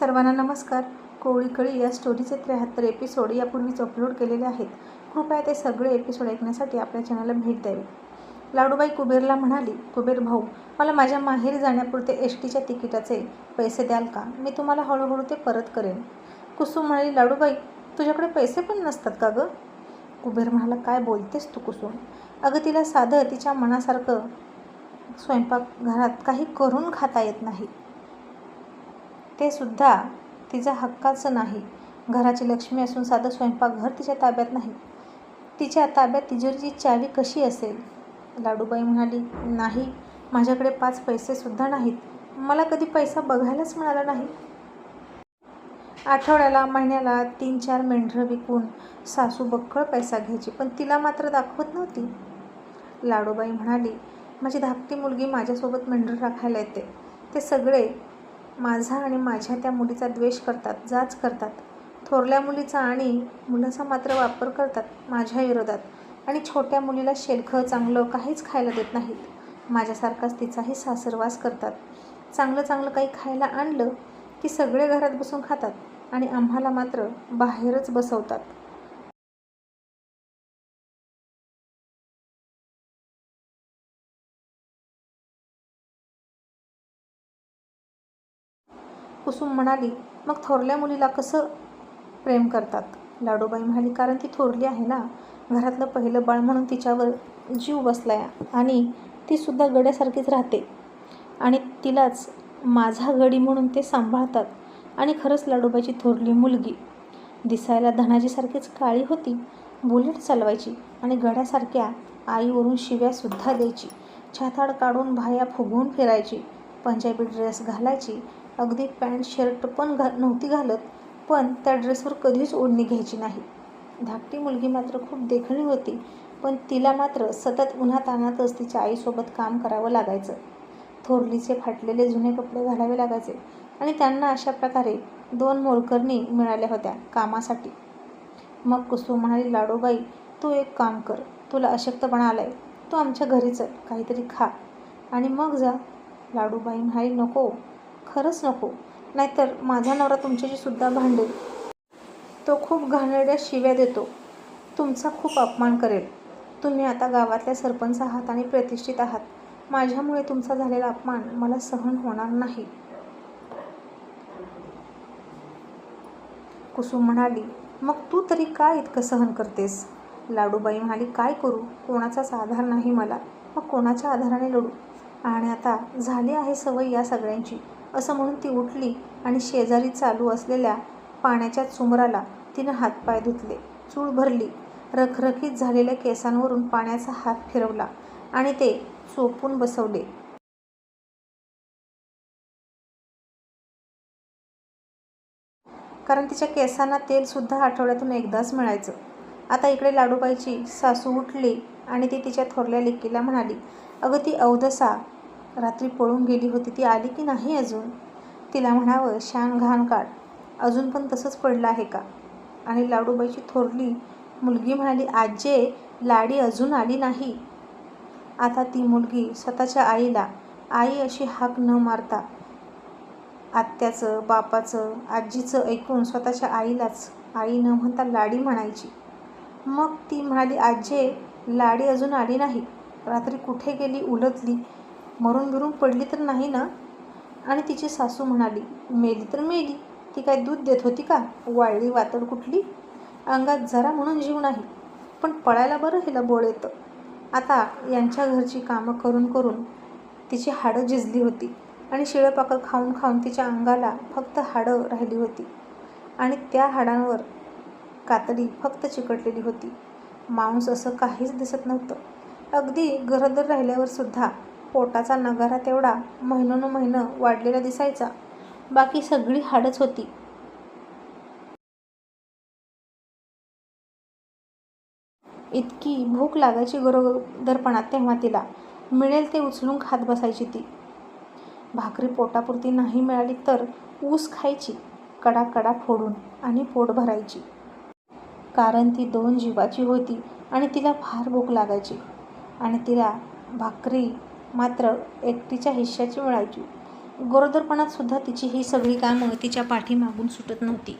सर्वांना नमस्कार. कोळीकळी या स्टोरीचे त्र्याहत्तर एपिसोड यापूर्वीच अपलोड केलेले आहेत. कृपया ते सगळे एपिसोड ऐकण्यासाठी आपल्या चॅनलला भेट द्यावी. लाडूबाई कुबेरला म्हणाली कुबेर भाऊ मला माझ्या माहेरी जाण्यापुरते एस टीच्या तिकिटाचे पैसे द्याल का? मी तुम्हाला हळूहळू ते परत करेन. कुसुम म्हणाली लाडूबाई तुझ्याकडे पैसे पण नसतात का गं? कुबेर म्हणाला काय बोलतेस तू कुसुम? अगं तिला साधं तिच्या मनासारखं स्वयंपाकघरात काही करून खाता येत नाही. ते सुद्धा तिचा हक्काचं नाही. घराची लक्ष्मी असून साधं स्वयंपाकघर तिच्या ताब्यात नाही. तिच्या ताब्यात तिजोरीची चावी कशी असेल? लाडूबाई म्हणाली नाही माझ्याकडे पाच पैसेसुद्धा नाहीत. मला कधी पैसा बघायलाच मिळाला नाही. आठवड्याला महिन्याला तीन चार मेंढरं विकून सासू बक्कळ पैसा घ्यायची पण तिला मात्र दाखवत नव्हती. लाडूबाई म्हणाली माझी धाकटी मुलगी माझ्यासोबत मेंढर राखायला येते. ते सगळे माझा आणि माझ्या त्या मुलीचा द्वेष करतात जाच करतात. थोरल्या मुलीचा आणि मुलाचा मात्र वापर करतात माझ्या विरोधात. आणि छोट्या मुलीला शेलखं चांगलं काहीच खायला देत नाहीत. माझ्यासारखाच तिचाही सासरवास करतात. चांगलं चांगलं काही खायला आणलं की सगळे घरात बसून खातात आणि आम्हाला मात्र बाहेरच बसवतात. कुसुम म्हणाली मग थोरल्या मुलीला कसं प्रेम करतात? लाडूबाई म्हणाली कारण ती थोरली आहे ना. घरातलं पहिलं बाळ म्हणून तिच्यावर जीव बसलाय आणि तीसुद्धा गड्यासारखीच राहते. आणि तिलाच माझा गडी म्हणून ते सांभाळतात. आणि खरंच लाडूबाईची थोरली मुलगी. दिसायला धनाजीसारखीच काळी होती. बुलेट चालवायची आणि गड्यासारख्या आईवरून शिव्यासुद्धा द्यायची. छाताड काढून भाया फुगवून फिरायची. पंजाबी ड्रेस घालायची. अगदी पॅन्ट शर्ट पण घा नव्हती घालत पण त्या ड्रेसवर कधीच ओढणी घ्यायची नाही. धाकटी मुलगी मात्र खूप देखणी होती पण तिला मात्र सतत उन्हात आणतच तिच्या आईसोबत काम करावं लागायचं. थोरलीचे फाटलेले जुने कपडे घालावे लागायचे आणि त्यांना अशा प्रकारे दोन मोलकरणी मिळाल्या होत्या कामासाठी. मग कुसुम म्हणाली लाडूबाई तू एक काम कर तुला अशक्तपणा आलाय तू आमच्या घरी चल काहीतरी खा आणि मग जा. लाडूबाई म्हणाली नको खरंच नको. नाहीतर माझा नवरा तुमच्याशी सुद्धा भांडेल. तो खूप घाणेरड्या शिव्या देतो. तुमचा खूप अपमान करेल. तुम्ही आता गावातल्या सरपंच आहात आणि प्रतिष्ठित आहात. माझ्यामुळे तुमचा झालेला अपमान मला सहन होणार नाही. कुसुम म्हणाली मग तू तरी काय इतकं सहन करतेस? लाडूबाई म्हणाली काय करू? कोणाचाच आधार नाही मला. मग कोणाच्या आधाराने लढू? आणि आता झाली आहे सवय या सगळ्यांची. असं म्हणून ती उठली आणि शेजारी चालू असलेल्या पाण्याच्या चुमराला तिनं हातपाय धुतले. चूळ भरली. रखरखीत झालेल्या केसांवरून पाण्याचा हात फिरवला आणि ते चोपून बसवले. कारण तिच्या केसांना तेलसुद्धा आठवड्यातून एकदाच मिळायचं. आता इकडे लाडूबाईची सासू उठली आणि ती तिच्या थोरल्या लेकीला म्हणाली अगं ती अवधसा रात्री पळून गेली होती ती आली की नाही अजून? तिला म्हणावं शान घाण काढ. अजून पण तसंच पडलं आहे का? आणि लाडूबाईची थोरली मुलगी म्हणाली आजे लाडी अजून आली नाही. आता ती मुलगी स्वतःच्या आईला आई अशी हाक न मारता आत्याचं बापाचं आजीचं ऐकून स्वतःच्या आईलाच आई न म्हणता लाडी म्हणायची. मग ती म्हणाली आजे लाडी अजून आली नाही. रात्री कुठे गेली उलटली. मरून बिरून पडली तर नाही ना? आणि तिची सासू म्हणाली मेली तर मेली. ती काय दूध देत होती का? वाळली वातड कुठली? अंगात जरा म्हणून जीव नाही पण पळायला बरं हिला बोळ येतं. आता यांच्या घरची कामं करून करून तिची हाडं झिजली होती आणि शिळंपाकं खाऊन खाऊन तिच्या अंगाला फक्त हाडं राहिली होती. आणि त्या हाडांवर कातडी फक्त चिकटलेली होती. मांस असं काहीच दिसत नव्हतं. अगदी गरोदर राहिल्यावर सुद्धा पोटाचा नगारा तेवढा महिनोन महिनं वाढलेला दिसायचा. बाकी सगळी हाडच होती. इतकी भूक लागायची गरोदरपणात तेव्हा तिला. मिळेल ते उचलून खात बसायची ती. भाकरी पोटापुरती नाही मिळाली तर ऊस खायची कडा कडा फोडून आणि पोट भरायची. कारण ती दोन जीवाची होती आणि तिला फार भूक लागायची. आणि तिला भाकरी मात्र एकटीच्या हिश्श्याची मिळायची गरोदरपणात सुद्धा तिची ही सगळी कामं तिच्या पाठीमागून सुटत नव्हती.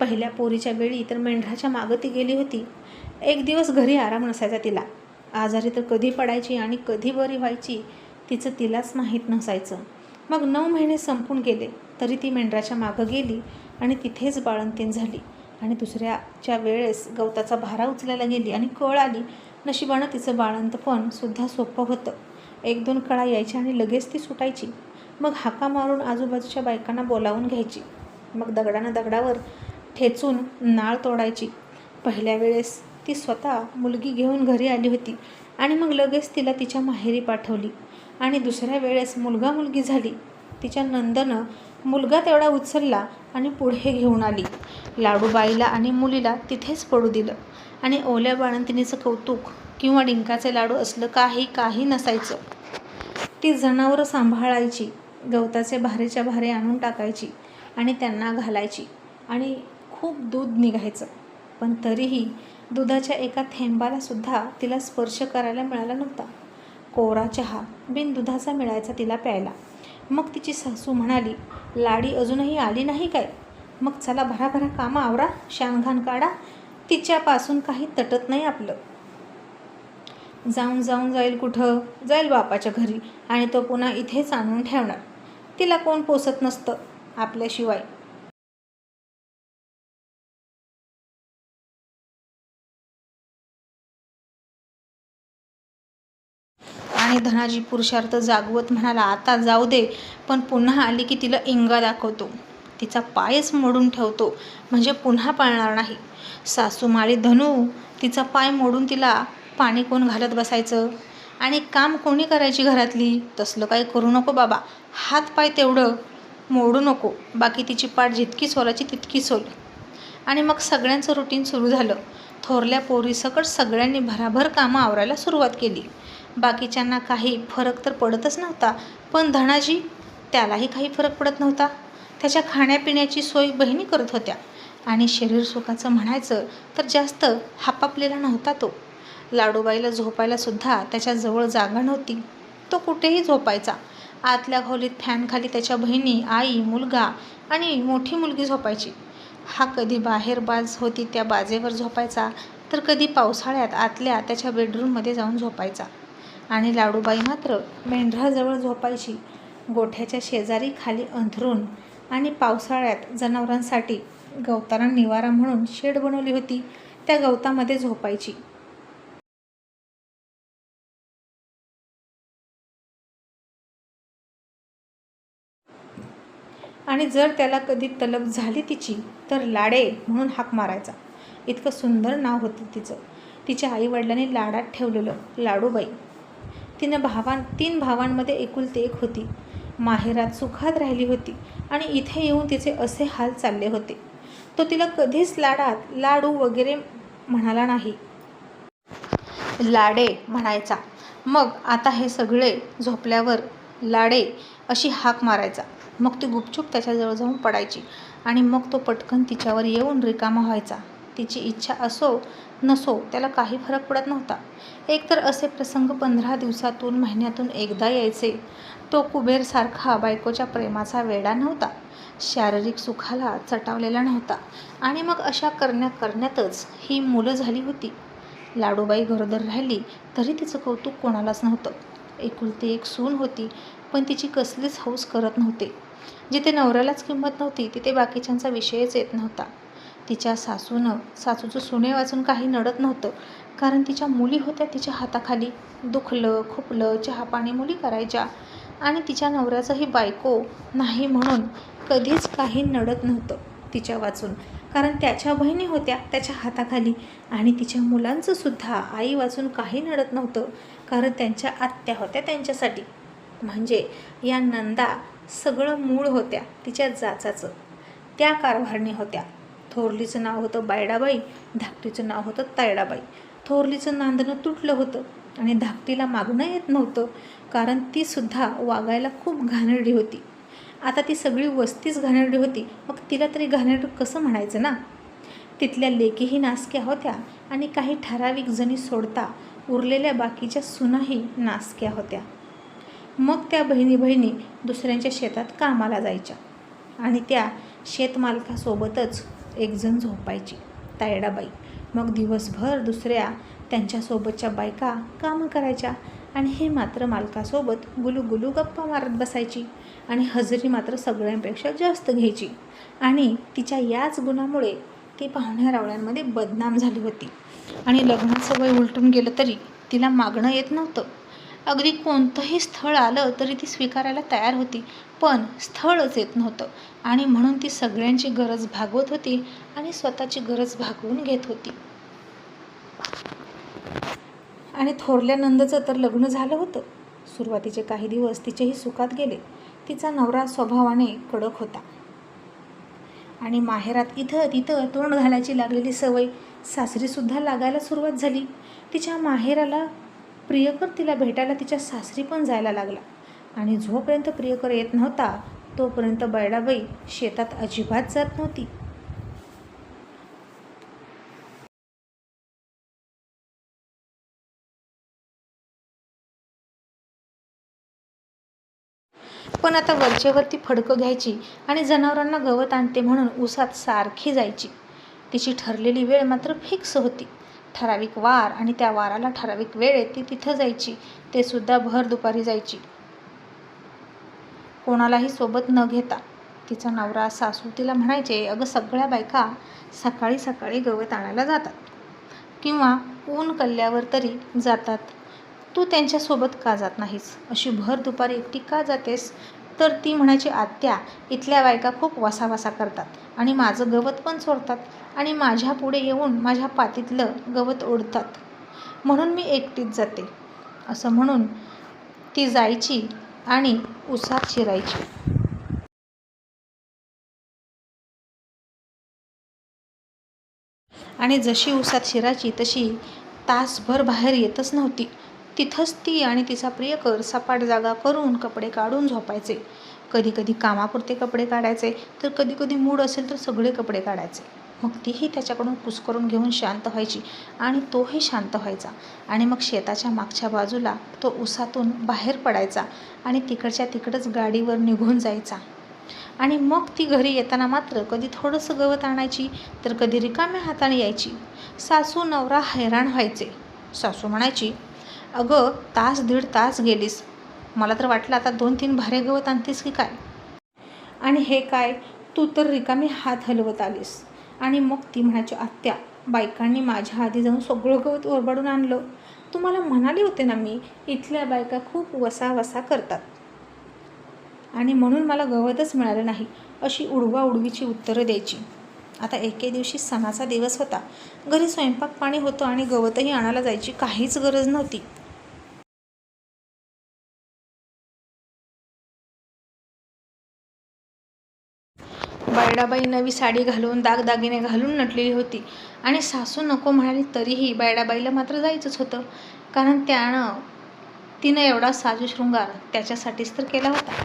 पहिल्या पोरीच्या वेळी तर मेंढराच्या मागं ती गेली होती. एक दिवस घरी आराम नसायचा तिला. आजारी तर कधी पडायची आणि कधी बरी व्हायची तिचं तिलाच माहीत नसायचं. मग नऊ महिने संपून गेले तरी ती मेंढराच्या मागं गेली आणि तिथेच बाळंतीण झाली. आणि दुसऱ्याच्या वेळेस गवताचा भारा उचलायला गेली आणि कळ आली. नशिबानं तिचं बाळंतपण सुद्धा सोपं होतं. एक दोन कळा यायची आणि लगेच ती सुटायची. मग हाका मारून आजूबाजूच्या बायकांना बोलावून घ्यायची. मग दगडानं दगडावर ठेचून नाळ तोडायची. पहिल्या वेळेस ती स्वतः मुलगी घेऊन घरी आली होती आणि मग लगेच तिला तिच्या माहेरी पाठवली. आणि दुसऱ्या वेळेस मुलगा मुलगी झाली. तिच्या नंदनं मुलगा तेवढा उचलला आणि पुढे घेऊन आली. लाडूबाईला आणि मुलीला तिथेच पडू दिलं. आणि ओल्या बाळंतिणीचं कौतुक किंवा डिंकाचे लाडू असलं काही काही नसायचं. ती जनावरं सांभाळायची गवताचे भारेच्या भारे आणून टाकायची आणि त्यांना घालायची आणि खूप दूध निघायचं. पण तरीही दुधाच्या एका थेंबालासुद्धा तिला स्पर्श करायला मिळाला नव्हता. कोरा चहा बिन दुधाचा मिळायचा तिला प्यायला. मग तिची सासू म्हणाली लाडी अजूनही आली नाही काय? मग चला भराभरा कामं आवरा शानघाण काढा. तिच्यापासून काही तटत नाही आपलं. जाऊन जाऊन जाईल कुठं? जाईल बापाच्या घरी आणि तो पुन्हा इथेच आणून ठेवणार. तिला कोण पोसत नसतं आपल्याशिवाय. आणि धनाजी पुरुषार्थ जागवत म्हणाला आता जाऊ दे पण पुन्हा आली की तिला इंगा दाखवतो. तिचा पायच मोडून ठेवतो म्हणजे पुन्हा पाळणार नाही. सासूमाळी धनू तिचा पाय मोडून तिला पाणी कोण घालत बसायचं? आणि काम कोणी करायची घरातली? तसलं काही करू नको बाबा. हात पाय तेवढं मोडू नको. बाकी तिची पाठ जितकी सोलाची तितकी सोल. आणि मग सगळ्यांचं रुटीन सुरू झालं. थोरल्या पोरीसकट सगळ्यांनी भराभर कामं आवरायला सुरुवात केली. बाकीच्यांना काही फरक तर पडतच नव्हता. पण धनाजी त्यालाही काही फरक पडत नव्हता. त्याच्या खाण्यापिण्याची सोय बहिणी करत होत्या. आणि शरीर सुखाचं म्हणायचं तर जास्त हापापलेला नव्हता तो. लाडूबाईला झोपायला सुद्धा त्याच्याजवळ जागा नव्हती. तो कुठेही झोपायचा. आतल्या खोलीत फॅनखाली त्याच्या बहिणी आई मुलगा आणि मोठी मुलगी झोपायची. हा कधी बाहेर बाज होती त्या बाजेवर झोपायचा तर कधी पावसाळ्यात आतल्या त्याच्या बेडरूममध्ये जाऊन झोपायचा. आणि लाडूबाई मात्र मेंढराजवळ झोपायची. गोठ्याच्या शेजारी खाली अंथरून आणि पावसाळ्यात जनावरांसाठी गवताला निवारा म्हणून शेड बनवली होती त्या गवतामध्ये झोपायची. आणि जर त्याला कधी तलब झाली तिची तर लाडे म्हणून हाक मारायचा. इतकं सुंदर नाव होतं तिचं. तिच्या आईवडिलांनी लाडात ठेवलेलं लाडूबाई. तिनं भावां तीन भावांमध्ये एकुलती एक होती. माहेरात सुखात राहिली होती आणि इथे येऊन तिचे असे हाल चालले होते. तो तिला कधीच लाडात लाडू वगैरे म्हणाला नाही. लाडे म्हणायचा मग आता हे सगळे झोपल्यावर लाडे अशी हाक मारायचा. मग ती गुपचूप त्याच्याजवळ जाऊन पडायची आणि मग तो पटकन तिच्यावर येऊन रिकामा व्हायचा. तिची इच्छा असो नसो त्याला काही फरक पडत नव्हता. एकतर असे प्रसंग पंधरा दिवसातून महिन्यातून एकदा यायचे. तो कुबेरसारखा बायकोच्या प्रेमाचा वेडा नव्हता. शारीरिक सुखाला चटावलेला नव्हता. आणि मग अशा करण्या करण्यातच ही मुलं झाली होती. लाडूबाई गरोदर राहिली तरी तिचं कौतुक कोणालाच नव्हतं. एकुलती एक सून होती पण तिची कसलीच हौस करत नव्हते. जिथे नवऱ्यालाच किंमत नव्हती तिथे बाकीच्यांचा विषयच येत नव्हता. तिच्या सासूनं सासूचं सुने वाचून काही नडत नव्हतं कारण तिच्या मुली होत्या तिच्या हाताखाली. दुखलं खुपलं चहापाणी मुली करायच्या. आणि तिच्या नवऱ्याचंही बायको नाही म्हणून कधीच काही नडत नव्हतं तिच्या वाचून. कारण त्याच्या बहिणी होत्या त्याच्या हाताखाली. आणि तिच्या मुलांचं सुद्धा आई वाचून काही नडत नव्हतं कारण त्यांच्या आत्या होत्या त्यांच्यासाठी. म्हणजे या नंदा सगळं मूळ होत्या तिच्या जाचाचं. त्या कारभारणी होत्या. थोरलीचं नाव होतं बायडाबाई धाकटीचं नाव होतं तायडाबाई. थोरलीचं नांदणं तुटलं होतं आणि धाकटीला मागणं येत नव्हतं कारण ती सुद्धा वागायला खूप घाणेरडी होती. आता ती सगळी वस्तीच घाणेरडी होती. मग तिला तरी घाणेरडं कसं म्हणायचं ना? तिथल्या लेकीही नासक्या होत्या आणि काही ठराविक जणी सोडता उरलेल्या बाकीच्या सुनाही नासक्या होत्या. मग त्या बहिणी बहिणी दुसऱ्यांच्या शेतात कामाला जायच्या. आणि त्या शेतमालकासोबतच एकजण झोपायची तायडाबाई. मग दिवसभर दुसऱ्या त्यांच्यासोबतच्या बायका कामं करायच्या आणि हे मात्र मालकासोबत गुलूगुलू गप्पा मारत बसायची आणि हजेरी मात्र सगळ्यांपेक्षा जास्त घ्यायची. आणि तिच्या याच गुणामुळे ती पाहुण्या रावळ्यांमध्ये बदनाम झाली होती. आणि लग्नाचं वय उलटून गेलं तरी तिला मागणं येत नव्हतं. अगदी कोणतंही स्थळ आलं तरी ती स्वीकारायला तयार होती पण स्थळच येत नव्हतं. आणि म्हणून ती सगळ्यांची गरज भागवत होती आणि स्वतःची गरज भागवून घेत होती. आणि थोरल्या नंदचं तर लग्न झालं होतं. सुरुवातीचे काही दिवस तिचेही सुखात गेले. तिचा नवरा स्वभावाने कडक होता. आणि माहेरात इथं तिथं तोंड घालायची लागलेली सवय सासरीसुद्धा लागायला सुरुवात झाली. तिच्या माहेराला प्रियकर तिला भेटायला तिच्या सासरी पण जायला लागला. आणि जोपर्यंत प्रियकर येत नव्हता तोपर्यंत बैडाबाई शेतात अजिबात जात नव्हती. पण आता वरचेवरती फडकं घ्यायची आणि जनावरांना गवत आणते म्हणून उसात सारखी जायची. तिची ठरलेली वेळ मात्र फिक्स होती. ठराविक वार आणि त्या वाराला ठराविक वेळेत ती तिथं जायची. ते सुद्धा भर दुपारी जायची. कोणालाही सोबत न घेता. तिचा नवरा सासू तिला म्हणायचे अगं सगळ्या बायका सकाळी सकाळी गवत आणायला जातात. किंवा ऊन कल्ल्यावर तरी जातात. तू त्यांच्यासोबत का जात नाहीस? अशी भर दुपारी एकटी का जातेस? तर ती म्हणायची आत्या इथल्या बायका खूप वसावसा करतात आणि माझं गवत पण चोरतात आणि माझ्या पुढे येऊन माझ्या पातीतलं गवत ओढतात. म्हणून मी एकटीच जाते. असं म्हणून ती जायची आणि उसात शिरायची. आणि जशी उसात शिरायची तशी तासभर बाहेर येतच नव्हती. तिथंच ती आणि तिचा प्रियकर सपाट जागा करून कपडे काढून झोपायचे. कधी कधी कामापुरते कपडे काढायचे तर कधी कधी मूड असेल तर सगळे कपडे काढायचे. मग तीही त्याच्याकडून कुस्करून घेऊन शांत व्हायची आणि तोही शांत व्हायचा. आणि मग शेताच्या मागच्या बाजूला तो उसातून बाहेर पडायचा आणि तिकडच्या तिकडंच गाडीवर निघून जायचा. आणि मग ती घरी येताना मात्र कधी थोडंसं गवत आणायची तर कधी रिकाम्या हाताने यायची. सासू नवरा हैराण व्हायचे. सासू म्हणायची अगं तास दीड तास गेलीस. मला तर वाटलं आता दोन तीन भारे गवत आणतीस की काय? आणि हे काय? तू तर रिकामी हात हलवत आलीस. आणि मग ती म्हणायची आत्या बायकांनी माझ्या आधी जाऊन सगळं गवत ओरबाडून आणलं. तुम्हाला म्हणाले होते ना मी इथल्या बायका खूप वसा वसा करतात. आणि म्हणून मला गवतच मिळालं नाही अशी उडवा उडवीची उत्तरं द्यायची. आता एके दिवशी सणाचा दिवस होता. घरी स्वयंपाक पाणी होतं आणि गवतही आणायला जायची काहीच गरज नव्हती. बायडाबाई नवी साडी घालून दागदागिने घालून नटलेली होती. आणि सासू नको म्हणाली तरीही बैडाबाईला मात्र जायचंच होतं. कारण त्यानं तिनं एवढा साजू शृंगार त्याच्यासाठीच तर केला होता.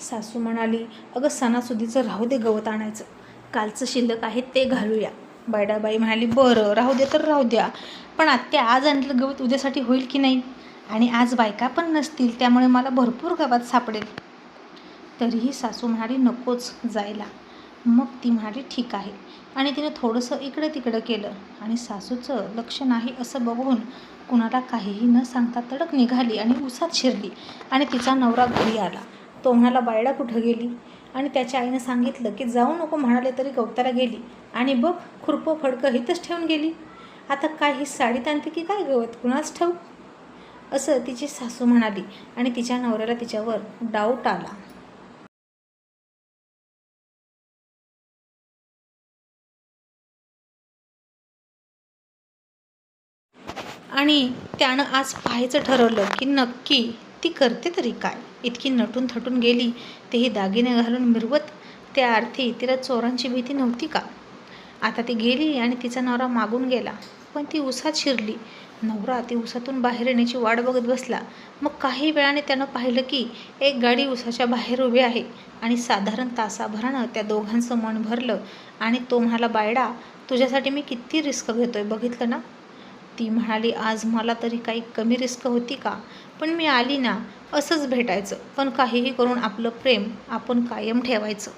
सासू म्हणाली अगं सणासुदीचं राहू दे गवत आणायचं. कालचं शिल्लक आहे ते घालूया. बैडाबाई म्हणाली बरं राहू दे तर राहू द्या. पण आत्या आज आणलं गवत उद्यासाठी होईल की नाही? आणि आज बायका पण नसतील त्यामुळे मला भरपूर गवत सापडेल. तरीही सासू म्हणाली नकोच जायला. मग ती म्हणाली ठीक आहे. आणि तिने थोडंसं इकडं तिकडं केलं आणि सासूचं लक्ष नाही असं बघून कुणाला काहीही न सांगता तडक निघाली आणि उसात शिरली आणि तिचा नवरा घरी आला. तो म्हणाला बायडा कुठं गेली? आणि त्याच्या आईनं सांगितलं की जाऊ नको म्हणाले तरी गवताला गेली आणि बघ खुरपं फडकं हितच ठेवून गेली. आता काय ही साडी आणते की काय गवत? कुणाच ठेवू. असं तिची सासू म्हणाली आणि तिच्या नवऱ्याला तिच्यावर डाऊट आला. आणि त्यानं आज पाहायचं ठरवलं की नक्की ती करते तरी काय. इतकी नटून थटून गेली तेही दागिने घालून मिरवत त्या अर्थी तिला चोरांची भीती नव्हती का? आता ती गेली आणि तिचा नवरा मागून गेला पण ती उसात शिरली. नवरा ती उसातून बाहेर येण्याची वाट बघत बसला. मग काही वेळाने त्यानं पाहिलं की एक गाडी उसाच्या बाहेर उभी आहे आणि साधारण तासाभरानं त्या दोघांचं मन भरलं आणि तो म्हणाला बायडा तुझ्यासाठी मी किती रिस्क घेतोय बघितलं ना? ती म्हणाली आज मला तरी काही कमी रिस्क होती का? पण मी आली ना असंच भेटायचं. पण काहीही करून आपलं प्रेम आपण कायम ठेवायचं.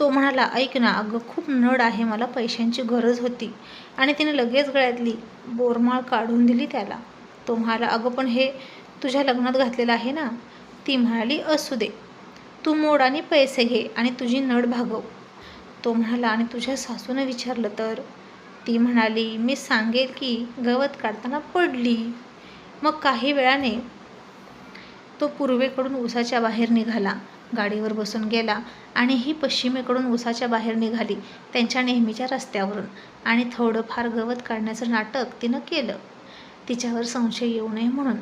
तो म्हणाला ऐक ना अगं खूप नड आहे मला पैशांची गरज होती. आणि तिने लगेच गळ्यातली बोरमाळ काढून दिली त्याला. तो म्हणाला अगं पण हे तुझ्या लग्नात घातलेलं आहे ना? ती म्हणाली असू दे. तू मोड आणि पैसे घे आणि तुझी नड भागव. तो म्हणाला आणि तुझ्या सासूनं विचारलं तर? ती म्हणाली मी सांगेल की गवत काढताना पडली. मग काही वेळाने तो पूर्वेकडून उसाच्या बाहेर निघाला. गाडीवर बसून गेला आणि ही पश्चिमेकडून उसाच्या बाहेर निघाली त्यांच्या नेहमीच्या रस्त्यावरून आणि थोडंफार गवत काढण्याचं नाटक तिनं केलं. तिच्यावर संशय येऊ नये म्हणून.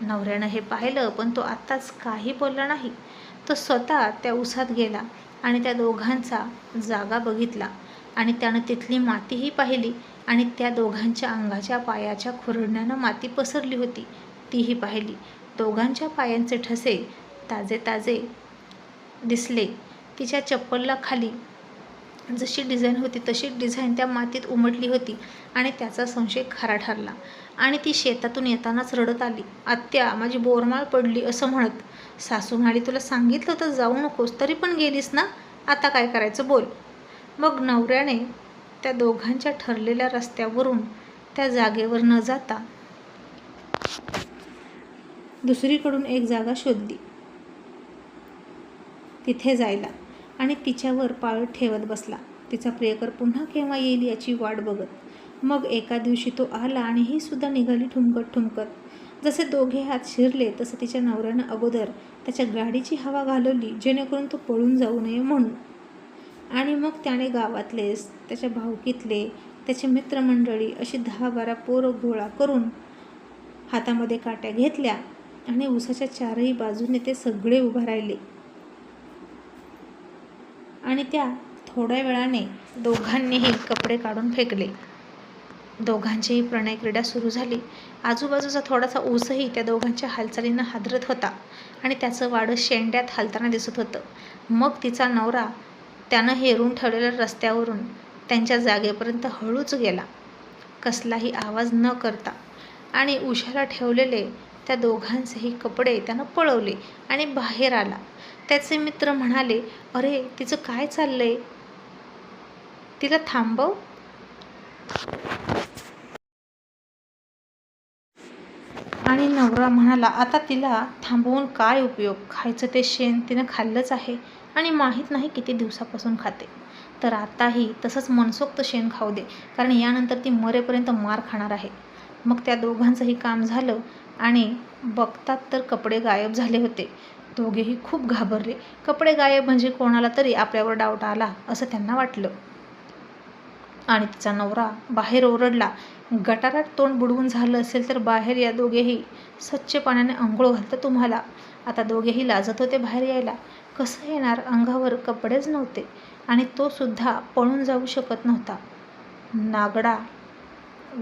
नवऱ्यानं हे पाहिलं पण तो आत्ताच काही बोलला नाही. तो स्वतः त्या उसात गेला आणि त्या दोघांचा जागा बघितला आणि त्यानं तिथली मातीही पाहिली आणि त्या दोघांच्या अंगाच्या पायाच्या खुरडण्यानं माती पसरली होती. तीही पाहिली. दोघांच्या पायांचे ठसे ताजे ताजे दिसले. तिच्या चप्पलला खाली जशी डिझाईन होती तशी डिझाईन त्या मातीत उमटली होती आणि त्याचा संशय खरा ठरला. आणि ती शेतातून येतानाच रडत आली. आत्या माझी बोरमाळ पडली असं म्हणत. सासू म्हणाली तुला सांगितलं तर जाऊ नकोस तरी पण गेलीस ना? आता काय करायचं बोल. मग नवऱ्याने त्या दोघांच्या ठरलेल्या रस्त्यावरून त्या जागेवर न जाता दुसरीकडून एक जागा शोधली. तिथे जायला आणि तिच्यावर पाळत ठेवत बसला. तिचा प्रियकर पुन्हा केव्हा येईल याची वाट बघत. मग एका दिवशी तो आला आणि ही सुद्धा निघाली ठुमकत ठुमकत. जसे दोघे हात शिरले तसं तिच्या नवऱ्यानं अगोदर त्याच्या गाडीची हवा घालवली जेणेकरून तो पळून जाऊ नये म्हणून. आणि मग त्याने गावातलेच त्याच्या भावकीतले त्याचे मित्रमंडळी अशी दहा बारा पोरं गोळा करून हातामध्ये काट्या घेतल्या आणि उसाच्या चारही बाजूने ते सगळे उभा राहिले. आणि त्या थोड्या वेळाने दोघांनीही कपडे काढून फेकले. दोघांचीही प्रणय क्रीडा सुरू झाली. आजूबाजूचा थोडासा ऊसही त्या दोघांच्या हालचालीनं हादरत होता आणि त्याचं वाडं शेंड्यात हालताना दिसत होतं. मग तिचा नवरा त्यानं हेरून ठेवलेल्या रस्त्यावरून त्यांच्या जागेपर्यंत हळूच गेला. कसलाही आवाज न करता आणि उशाला ठेवलेले त्या दोघांचेही कपडे त्यानं पळवले आणि बाहेर आला. त्याचे मित्र म्हणाले अरे तिचं काय चाललंय? तिला थांबव. आणि नवरा म्हणाला आता तिला थांबवून काय उपयोग? खायचं ते शेण तिनं खाल्लंच आहे आणि माहीत नाही किती दिवसापासून खाते. तर आताही तसंच मनसोक्त शेण खाऊ दे कारण यानंतर ती मरेपर्यंत मार खाणार आहे. मग त्या दोघांचंही काम झालं आणि बघतात तर कपडे गायब झाले होते. दोघेही खूप घाबरले. कपडे गायब म्हणजे कोणाला तरी आपल्यावर डाऊट आला असं त्यांना वाटलं. आणि तिचा नवरा बाहेर ओरडला गटारात तोंड बुडवून झालं असेल तर बाहेर या दोघेही. स्वच्छ पाण्याने आंघोळ घालतं तुम्हाला. आता दोघेही लाजत होते बाहेर यायला. कसं येणार? अंगावर कपडेच नव्हते. आणि तो सुद्धा पळून जाऊ शकत नव्हता. नागडा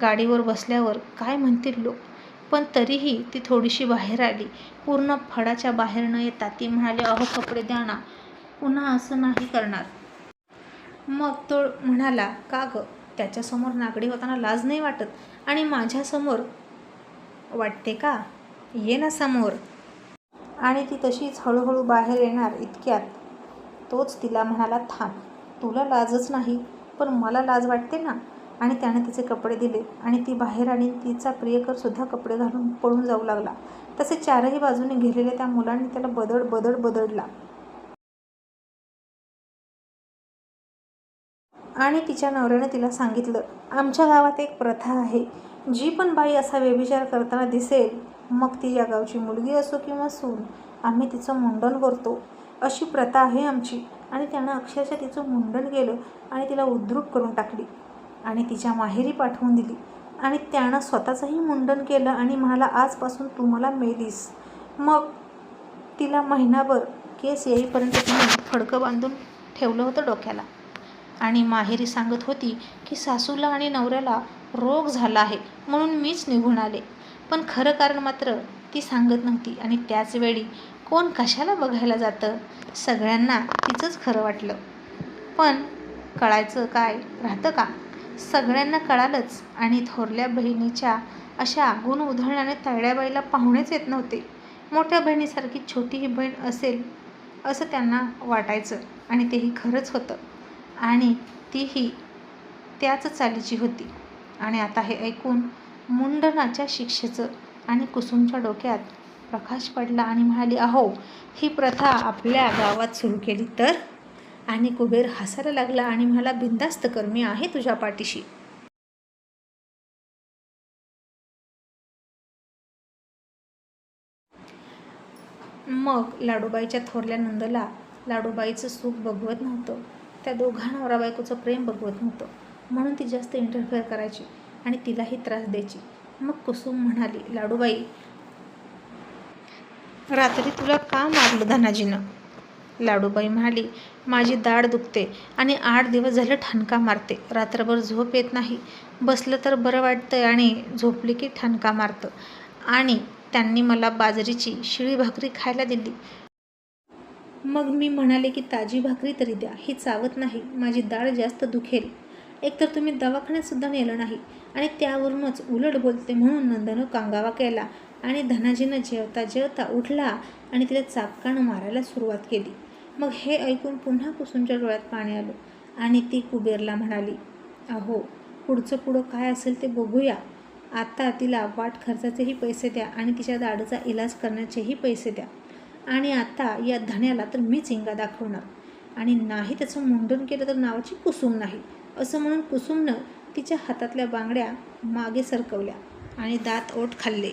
गाडीवर बसल्यावर काय म्हणतील लोक? पण तरीही ती थोडीशी बाहेर आली. पूर्ण फडाच्या बाहेर न येता ती म्हणाली अहो कपडे द्या ना. पुन्हा असं नाही करणार. मग तो म्हणाला का गं? त्याच्यासमोर नागडी होताना लाज नाही वाटत? आणि माझ्यासमोर वाटते का? ये ना समोर. आणि ती तशीच हळूहळू बाहेर येणार इतक्यात. तोच तिला म्हणाला थांब. तुला लाजच नाही पण मला लाज वाटते ना. आणि त्याने तिचे कपडे दिले आणि ती बाहेर आणि तिचा प्रियकरसुद्धा कपडे घालून पळून जाऊ लागला. तसे चारही बाजूने घेरलेल्या त्या मुलांनी त्याला बदड बदड बदडला. आणि तिच्या नवऱ्याने तिला सांगितलं आमच्या गावात एक प्रथा आहे. जी पण बाई असा व्यभिचार करताना दिसेल मग ती या गावची मुलगी असो किंवा सून आम्ही तिचं मुंडन करतो. अशी प्रथा आहे आमची. आणि त्यानं अक्षरशः तिचं मुंडन केलं आणि तिला उद्रूप करून टाकली. आणि तिच्या माहेरी पाठवून दिली. आणि त्यानं स्वतःचंही मुंडन केलं आणि म्हणाला आजपासून तू मला मेलीस. मग तिला महिनाभर केस येईपर्यंत तिने फडकं बांधून ठेवलं होतं डोक्याला. आणि माहेरी सांगत होती की सासूला आणि नवऱ्याला रोग झाला आहे म्हणून मीच निघून आले. पण खरं कारण मात्र ती सांगत नव्हती. आणि त्याचवेळी कोण कशाला बघायला जातं? सगळ्यांना तिचंच खरं वाटलं. पण कळायचं काय? राहतं का? सगळ्यांना कळालंच. आणि थोरल्या बहिणीच्या अशा गुण उधळल्याने तायड्याबाईला पाहुणेच येत नव्हते. मोठ्या बहिणीसारखी छोटी ही बहीण असेल असं त्यांना वाटायचं आणि तेही खरंच होतं. आणि तीही त्याच चालीची होती. आणि आता हे ऐकून मुंडनाच्या शिक्षेचं आणि कुसुमच्या डोक्यात प्रकाश पडला आणि म्हणाली अहो ही प्रथा आपल्या गावात सुरू केली तर आणि कुबेर हसायला लागला आणि म्हणाला बिंदास्त कर मी आहे तुझ्या पाठीशी. मग लाडूबाईच्या थोरल्या नंदला लाडूबाईचं सुख बघवत नव्हतं. त्या दोघा नवरा बायकोचं प्रेम बघवत नव्हतं. म्हणून ती जास्त इंटरफेअर करायची आणि तिलाही त्रास द्यायची. मग कुसुम म्हणाली लाडूबाई रात्री तुला का मारलं धनाजीनं? लाडूबाई म्हणाली माझी दाढ दुखते आणि आठ दिवस झालं ठणका मारते. रात्रभर झोप येत नाही. बसलं तर बरं वाटतं आणि झोपली की ठणका मारतं. आणि त्यांनी मला बाजरीची शिळी भाकरी खायला दिली. मग मी म्हणाले की ताजी भाकरी तरी द्या. ही चावत नाही. माझी दाढ जास्त दुखेल. एकतर तुम्ही दवाखान्यातसुद्धा नेलं नाही. आणि त्यावरूनच उलट बोलते म्हणून नंदनं कांगावा केला आणि धनाजीनं जेवता जेवता उठला आणि तिला चापकानं मारायला सुरुवात केली. मग हे ऐकून पुन्हा कुसुमच्या डोळ्यात पाणी आलं आणि ती कुबेरला म्हणाली अहो पुढचं पुढं काय असेल ते बघूया. आत्ता तिला वाट खर्चाचेही पैसे द्या आणि तिच्या दाढीचा इलाज करण्याचेही पैसे द्या. आणि आता या धण्याला तर मी चिंगा दाखवणार. आणि नाही त्याचं मुंडन केलं तर नावाची कुसुम नाही. असं म्हणून कुसुमनं तिच्या हातातल्या बांगड्या मागे सरकवल्या आणि दात ओठ खाल्ले.